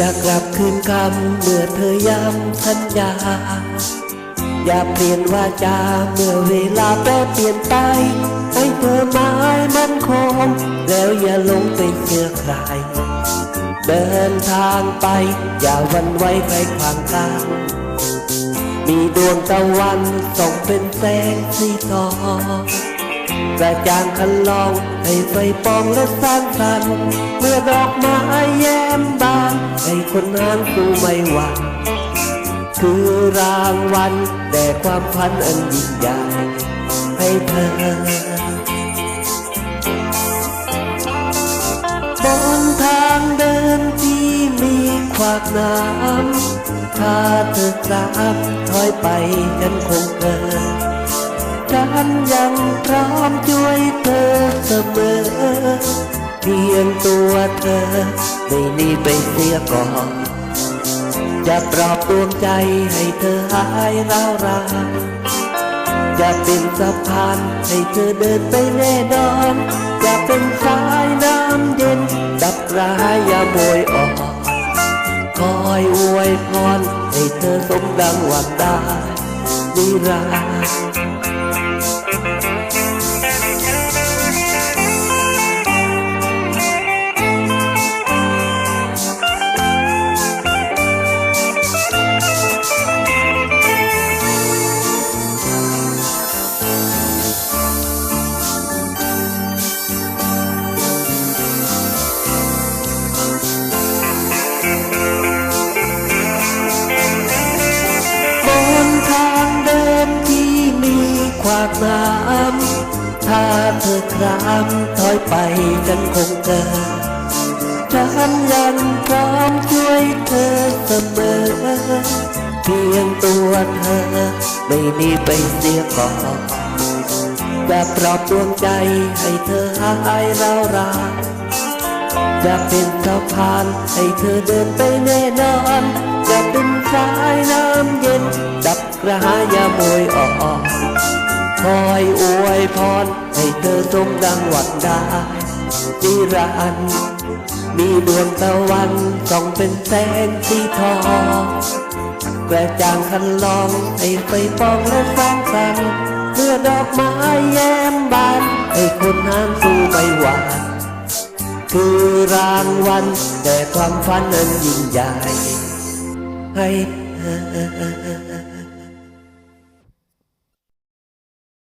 อยากลับคืนคำเมื่อเธอย้ำสัญญา อย่าเปลี่ยนวาจาเมื่อเวลาแปรเปลี่ยนไป ให้เธอหมายมั่นคง แล้วอย่าหลงไปเชื่อใคร เดินทางไป อย่าหวันไหว้ใครขวางทาง มีดวงตะวันส่องเป็นแสงสีทอง กระจางคันลองให้ไฟปองและสร้างสรรค์เมื่อดอกไม้แย้มบานให้คนนั้นสู้ไม่หวั่นคือรางวัลแด่ความพันอันยิ่งใหญ่ให้เธอบนทางเดินที่มีขวากน้ำถ้าเธอกลับถอยไปฉันคงเกิน เธอไม่หนีไปเสียก่อนจะปลอบดวงใจให้เธอหายร้าวรานจะเป็นสะพานให้เธอเดินไปแน่นอน จะเป็นสายน้ำเย็นดับร้ายยามโมยออนคอยอวยพรให้เธอสมดังหวังได้นิรันดร์ากน้ำถ้าเธอครามถอยไปฉันคงเกินฉันยังพร้อมช่วยเธอเสมอ เพียงตัวเธอ ไม่หนีไปเสียก่อนจะปลอบดวงใจให้เธอหายร้าวราจะเป็นสะพานให้เธอเดินไปแน่นอน จะเป็นสายน้ำเย็น ดับกระหายาโมยอ่อนคอยอ วยพรให้เธอสมดังหวังได้นิรันดร์มีดวงตะวันส่องเป็นแสงสีทองกระจ่างคันลองให้ไฟปองและสร้างสรรเมื่อดอกไม้แย้มบานให้คนหานสู้ไม่หวานคือรางวัลแต่ความฝันนั้นยิ่งใหญ่ให้เธอ